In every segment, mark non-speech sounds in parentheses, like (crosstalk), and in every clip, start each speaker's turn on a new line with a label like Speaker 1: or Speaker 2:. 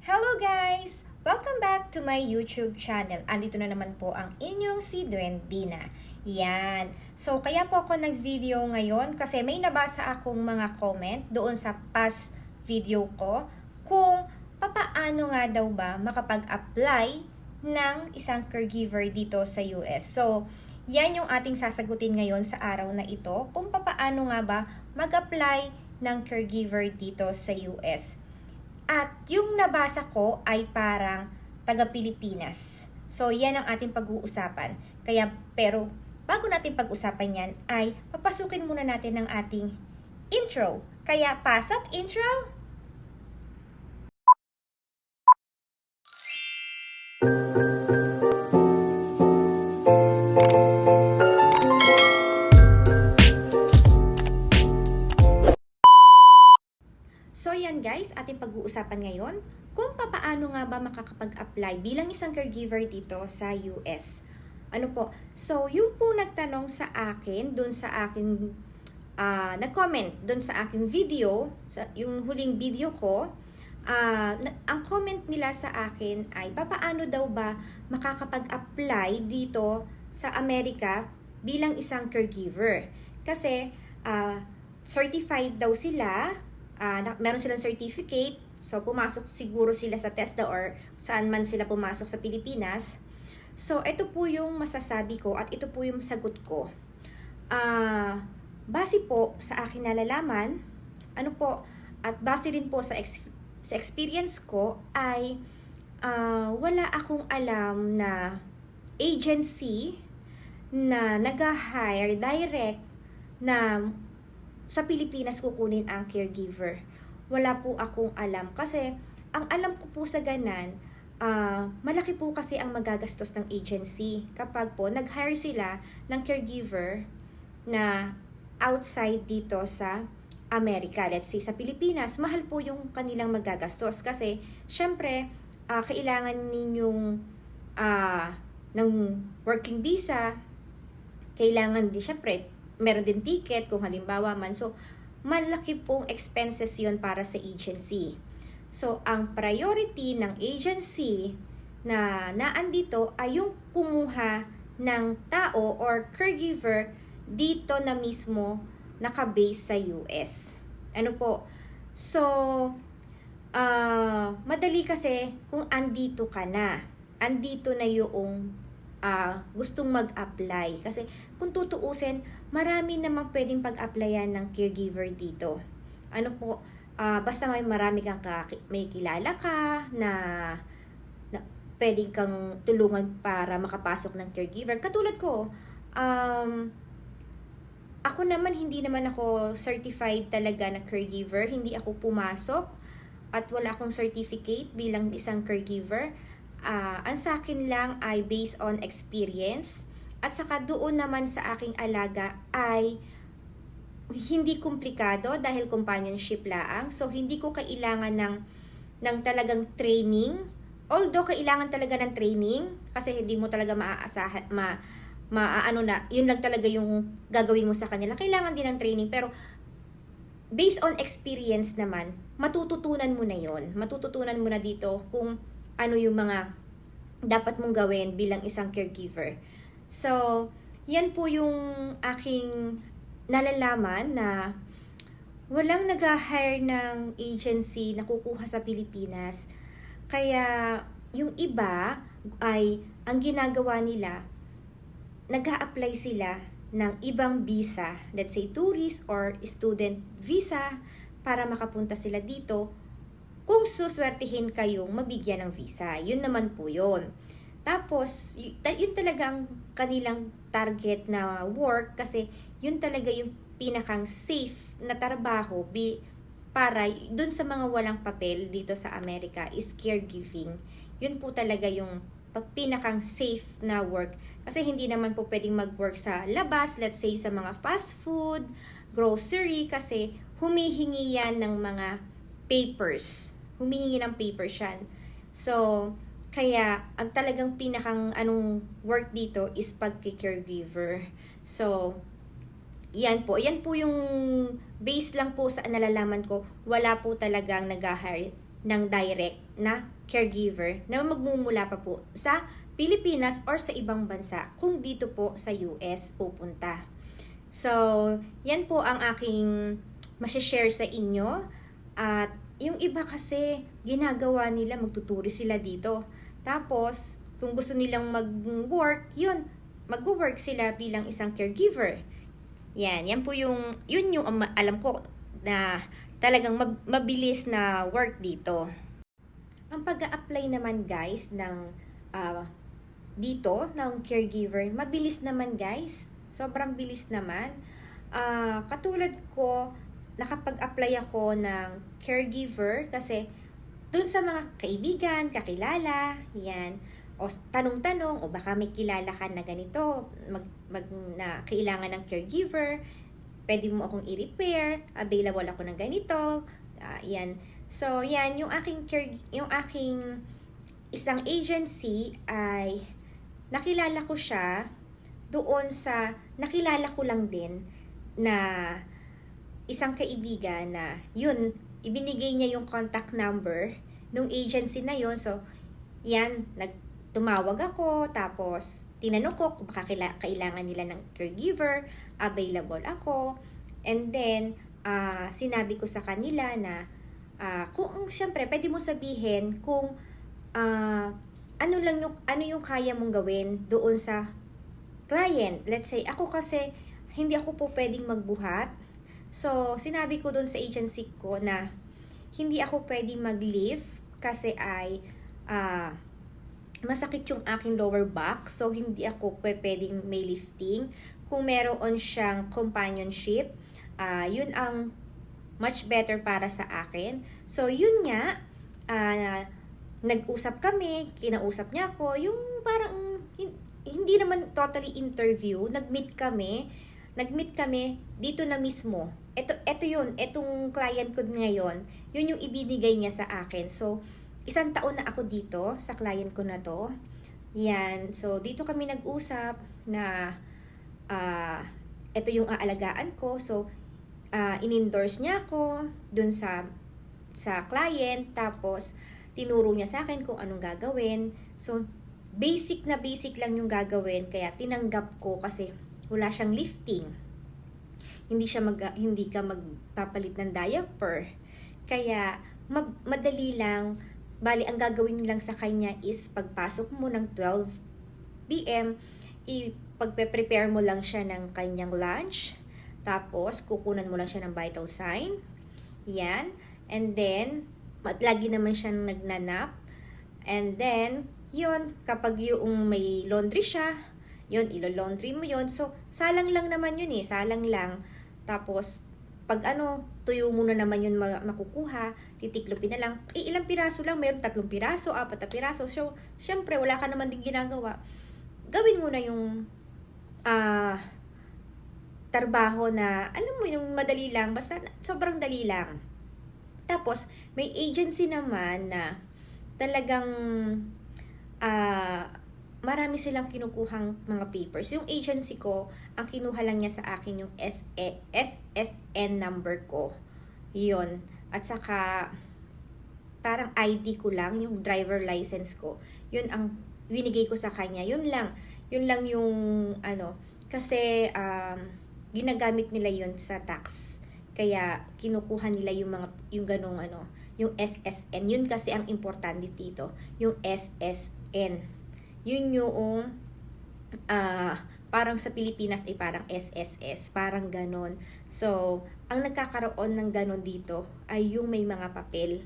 Speaker 1: Hello guys! Welcome back to my YouTube channel. Andito na naman po ang inyong si Duendina. Yan. So, kaya po ako nag-video ngayon kasi may nabasa akong mga comment doon sa past video ko kung papaano nga daw ba makapag-apply ng isang caregiver dito sa US. So, yan yung ating sasagutin ngayon sa araw na ito kung papaano nga ba mag-apply ng caregiver dito sa US. At yung nabasa ko ay parang taga-Pilipinas. So, yan ang ating pag-uusapan. Kaya, pero, bago natin pag-usapan yan, ay papasukin muna natin ang ating intro. Kaya, pasok intro! Yan guys, ating pag-uusapan ngayon kung papaano nga ba makakapag-apply bilang isang caregiver dito sa US. Ano po? So, yung po nagtanong sa akin, dun sa aking, ah, nag-comment dun sa aking video, sa, yung huling video ko, na- ang comment nila sa akin ay, papaano daw ba makakapag-apply dito sa Amerika bilang isang caregiver? Kasi, ah, certified daw sila, na, meron silang certificate, so pumasok siguro sila sa TESDA or saan man sila pumasok sa Pilipinas. So, ito po yung masasabi ko at ito po yung sagot ko. Ah, base po sa aking nalalaman, ano po, at base rin po sa, ex- sa experience ko ay ah, wala akong alam na agency na nag-hire direct na sa Pilipinas kukunin ang caregiver. Wala po akong alam kasi ang alam ko po sa ganan, ah, malaki po kasi ang magagastos ng agency kapag po nag-hire sila ng caregiver na outside dito sa Amerika. Let's say sa Pilipinas, mahal po yung kanilang magagastos kasi syempre ah, kailangan ninyong ah, ng working visa, kailangan din syempre meron din ticket kung halimbawa man. So, malaki pong expenses yon para sa agency. So, ang priority ng agency na naandito ay yung kumuha ng tao or caregiver dito na mismo nakabase sa US. Ano po? So, ah madali kasi kung andito ka na. Andito na yung ah gustong mag-apply. Kasi kung tutuusin, marami naman pwedeng pag-applyan ng caregiver dito. Ano po, ah, basta may marami kang kaki- may kilala ka na, na pwedeng kang tulungan para makapasok ng caregiver. Katulad ko, um, ako naman, hindi naman ako certified talaga na caregiver. Hindi ako pumasok at wala akong certificate bilang isang caregiver. Ah, ang sa akin lang ay based on experience at saka doon naman sa aking alaga ay hindi komplikado dahil companionship laang. So, hindi ko kailangan ng, ng talagang training. Although, kailangan talaga ng training kasi hindi mo talaga maaasahan, ma, maaano na, yun lang talaga yung gagawin mo sa kanila. Kailangan din ng training. Pero, based on experience naman, matututunan mo na yon Matututunan mo na dito kung ano yung mga dapat mong gawin bilang isang caregiver. So, yan po yung aking nalalaman na walang nag-hire ng agency na kukuha sa Pilipinas. Kaya yung iba ay ang ginagawa nila, nag apply sila ng ibang visa, let's say tourist or student visa para makapunta sila dito kung suswertihin kayong mabigyan ng visa. Yun naman po yun. Tapos, yun talaga ang kanilang target na work kasi yun talaga yung pinakang safe na trabaho bi para dun sa mga walang papel dito sa Amerika is caregiving. Yun po talaga yung pinakang safe na work. Kasi hindi naman po pwedeng mag-work sa labas, let's say sa mga fast food, grocery, kasi humihingi yan ng mga papers. Humihingi ng papers yan. So, kaya ang talagang pinakang anong work dito is pagki-caregiver. So, yan po. Yan po yung base lang po sa nalalaman ko. Wala po talagang nag-hire ng direct na caregiver na magmumula pa po sa Pilipinas or sa ibang bansa kung dito po sa US pupunta. So, yan po ang aking masishare sa inyo. At yung iba kasi, ginagawa nila, magtuturi sila dito. Tapos, kung gusto nilang mag-work, yun, mag-work sila bilang isang caregiver. Yan, yan po yung, yun yung ama- alam ko na talagang mag- mabilis na work dito. Ang pag apply naman guys ng ah, dito ng caregiver, mabilis naman guys. Sobrang bilis naman. Ah, katulad ko, nakapag-apply ako ng caregiver kasi dun sa mga kaibigan, kakilala, yan, o tanong-tanong, o baka may kilala ka na ganito, mag, mag, na kailangan ng caregiver, pwede mo akong i-repair, available ako ng ganito, ah, yan. So, yan, yung aking, care, yung aking isang agency ay nakilala ko siya doon sa, nakilala ko lang din na isang kaibigan na yun, ibinigay niya yung contact number nung agency na yun. So, yan, nag, tumawag ako, tapos tinanong ko kung baka kaila- kailangan nila ng caregiver, available ako, and then, ah, sinabi ko sa kanila na, ah, kung, syempre, pwede mo sabihin kung, ah, ano lang yung, ano yung kaya mong gawin doon sa client. Let's say, ako kasi, hindi ako po pwedeng magbuhat. So, sinabi ko doon sa agency ko na hindi ako pwedeng mag-leave kasi ay ah, masakit yung aking lower back. So, hindi ako pwe- pwedeng may lifting. Kung meron siyang companionship, ah, yun ang much better para sa akin. So, yun nga, ah, nag-usap kami, kinausap niya ako, yung parang hin- hindi naman totally interview, nag-meet kami, nag-meet kami dito na mismo. Ito, ito yun, etong client ko ngayon, yun yung ibinigay niya sa akin. So, isang taon na ako dito sa client ko na to. Yan, so dito kami nag-usap na ah ito yung aalagaan ko. So, ah in-endorse niya ako dun sa sa client. Tapos, tinuro niya sa akin kung anong gagawin. So, basic na basic lang yung gagawin. Kaya tinanggap ko kasi wala siyang lifting. Hindi siya mag, hindi ka magpapalit ng diaper. Kaya, ma- madali lang. Bali, ang gagawin lang sa kanya is pagpasok mo ng 12 p.m., ipagpe-prepare mo lang siya ng kanyang lunch. Tapos, kukunan mo lang siya ng vital sign. Yan. And then, lagi naman siyang nagnanap. And then, yun, kapag yung may laundry siya, yun, ilo-laundry mo yun. So, salang lang naman yun eh, salang lang. Tapos, pag ano, tuyo mo na naman yun ma- makukuha, titiklopin na lang. Eh, ilang piraso lang, mayroon tatlong piraso, apat na piraso. So, syempre, wala ka naman din ginagawa. Gawin mo na yung ah trabaho na, alam mo, yung madali lang, basta sobrang dali lang. Tapos, may agency naman na talagang ah marami silang kinukuhang mga papers. Yung agency ko, ang kinuha lang niya sa akin yung SE, SSN number ko. Yun. At saka, parang ID ko lang, yung driver license ko. Yun ang binigay ko sa kanya. Yun lang. Yun lang yung, ano, kasi, um, ginagamit nila yun sa tax. Kaya, kinukuha nila yung mga, yung ganong, ano, yung SSN. Yun kasi ang importante dito. Yung SSN yun yung ah parang sa Pilipinas ay parang SSS, parang ganon. So, ang nagkakaroon ng ganon dito ay yung may mga papel.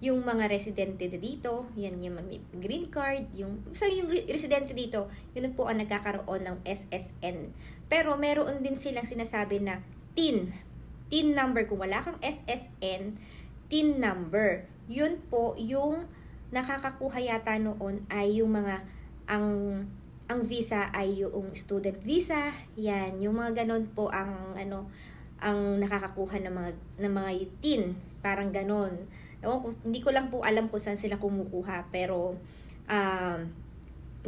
Speaker 1: Yung mga residente dito, yan yung may green card, yung, so yung re- residente dito, yun po ang nagkakaroon ng SSN. Pero meron din silang sinasabi na TIN, TIN number. Kung wala kang SSN, TIN number. Yun po yung nakakakuha yata noon ay yung mga ang ang visa ay yung student visa. Yan, yung mga ganon po ang ano ang nakakakuha ng mga ng mga tin, parang ganon. Ewan ko, hindi ko lang po alam kung saan sila kumukuha pero um,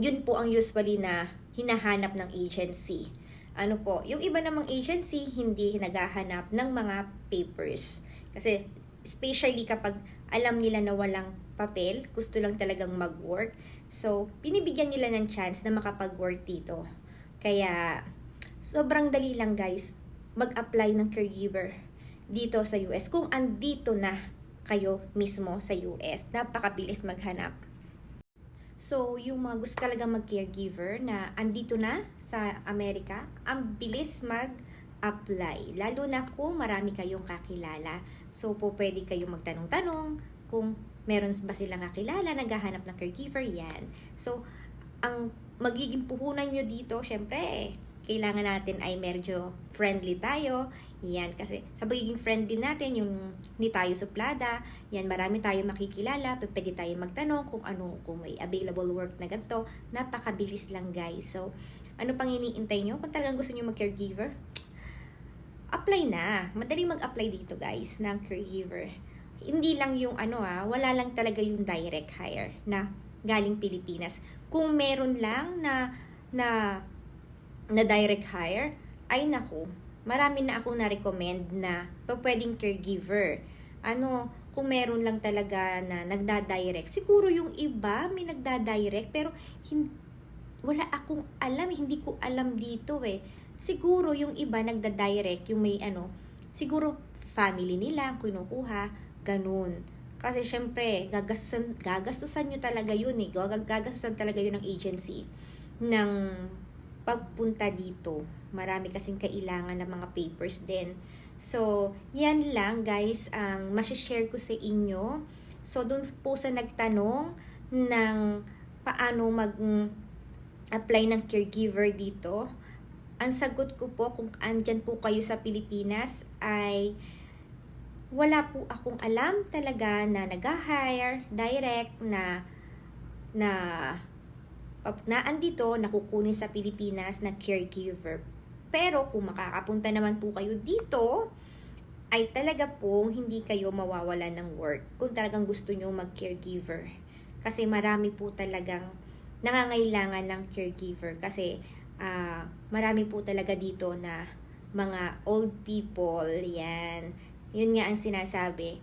Speaker 1: yun po ang usually na hinahanap ng agency. Ano po, yung iba namang agency hindi naghahanap ng mga papers. Kasi especially kapag alam nila na walang papel, gusto lang talagang mag-work. So, binibigyan nila ng chance na makapag-work dito. Kaya, sobrang dali lang guys mag-apply ng caregiver dito sa US. Kung andito na kayo mismo sa US, napakabilis maghanap. So, yung mga gusto talaga mag-caregiver na andito na sa Amerika, ang bilis mag-apply. Lalo na kung marami kayong kakilala. So, po pwede kayong magtanong-tanong kung meron ba silang kakilala, naghahanap ng caregiver, yan. So, ang magiging puhunan nyo dito, syempre, kailangan natin ay medyo friendly tayo. Yan, kasi sa pagiging friendly natin, yung hindi tayo suplada, yan, marami tayo makikilala, pwede tayo magtanong kung ano, kung may available work na ganito, napakabilis lang guys. So, ano pang iniintay nyo? Kung talagang gusto nyo mag-caregiver, apply na. Madaling mag-apply dito guys ng caregiver. Hindi lang yung ano ah, wala lang talaga yung direct hire na galing Pilipinas. Kung meron lang na na na direct hire, ay naku, marami na ako na-recommend na pwedeng caregiver. Ano, kung meron lang talaga na nagda-direct, siguro yung iba may nagda-direct, pero hin- wala akong alam, hindi ko alam dito eh. Siguro yung iba nagda-direct, yung may ano, siguro family nila ang kinukuha, ganun. Kasi syempre, gagastusan, gagastusan nyo talaga yun eh. Gag- Gagastusan talaga yun ng agency ng pagpunta dito. Marami kasing kailangan ng mga papers din. So, yan lang guys ang masishare ko sa inyo. So, doon po sa nagtanong ng paano mag apply ng caregiver dito, ang sagot ko po kung andyan po kayo sa Pilipinas ay wala po akong alam talaga na nag-hire direct na na na andito nakukunin sa Pilipinas na caregiver. Pero kung makakapunta naman po kayo dito, ay talaga po hindi kayo mawawala ng work kung talagang gusto nyo mag-caregiver. Kasi marami po talagang nangangailangan ng caregiver kasi ah, marami po talaga dito na mga old people, yan. Yun nga ang sinasabi.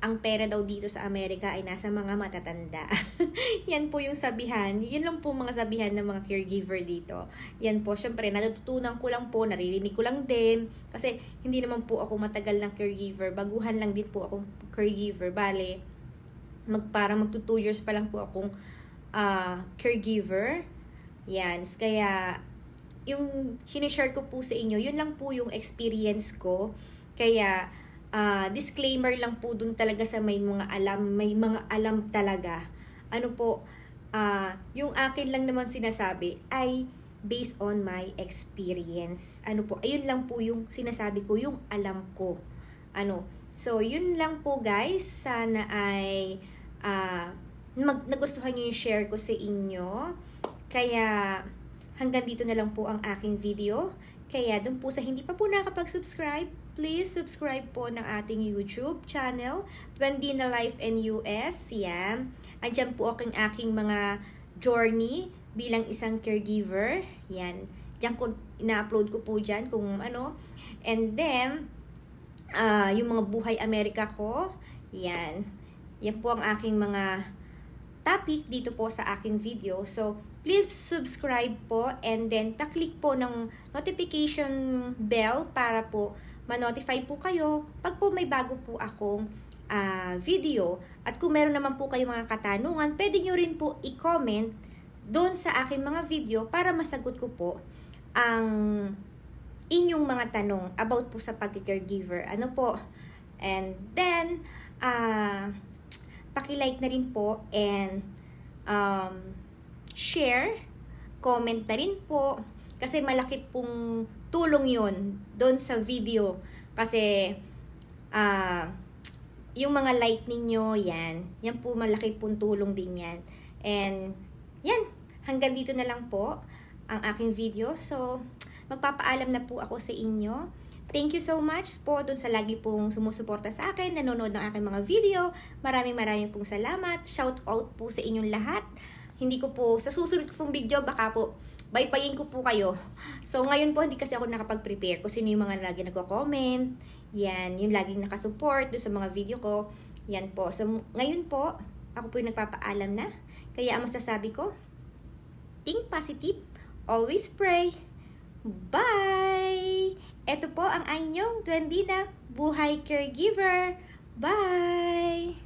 Speaker 1: Ang pera daw dito sa Amerika ay nasa mga matatanda. (laughs) yan po yung sabihan. Yun lang po mga sabihan ng mga caregiver dito. Yan po, syempre, natututunan ko lang po, naririnig ko lang din. Kasi hindi naman po ako matagal ng caregiver. Baguhan lang din po akong caregiver. Bale, mag, parang magto 2 years pa lang po akong ah, caregiver. Yan. Kaya, yung sinishare ko po sa inyo, yun lang po yung experience ko. Kaya, ah, disclaimer lang po dun talaga sa may mga alam, may mga alam talaga. Ano po, ah, yung akin lang naman sinasabi ay based on my experience. Ano po, ayun lang po yung sinasabi ko, yung alam ko. Ano, so yun lang po guys. Sana ay ah, mag, nagustuhan nyo yung share ko sa inyo. Kaya, hanggang dito na lang po ang aking video. Kaya, dun po sa hindi pa po nakapag-subscribe, please subscribe po ng ating YouTube channel, Twendina Life and US. Yan. Andyan po aking aking mga journey bilang isang caregiver. Yan. Diyan ko, ina-upload ko po dyan kung ano. And then, ah yung mga buhay Amerika ko. Yan. Yan po ang aking mga topic dito po sa aking video. So, please subscribe po and then pa-click po ng notification bell para po ma-notify po kayo pag po may bago po akong ah, video. At kung meron naman po kayong mga katanungan, pwede nyo rin po i-comment doon sa aking mga video para masagot ko po ang inyong mga tanong about po sa pag-caregiver. Ano po? And then, ah paki-like na rin po and um, share, comment na rin po kasi malaki pong tulong yun doon sa video kasi ah yung mga like ninyo, yan, yan po malaki pong tulong din yan. And yan, hanggang dito na lang po ang aking video. So, magpapaalam na po ako sa inyo. Thank you so much po dun sa lagi pong sumusuporta sa akin, nanonood ng aking mga video. Maraming maraming pong salamat. Shout out po sa inyong lahat. Hindi ko po, sa susunod ko pong video, baka po, baybayin ko po kayo. So, ngayon po, hindi kasi ako nakapag-prepare. Kung sino yung mga lagi nagko-comment, yan, yung laging nakasupport doon sa mga video ko. Yan po. So, ngayon po, ako po yung nagpapaalam na. Kaya ang masasabi ko, think positive, always pray. Bye! Ito po ang inyong Duendina Buhay Caregiver. Bye!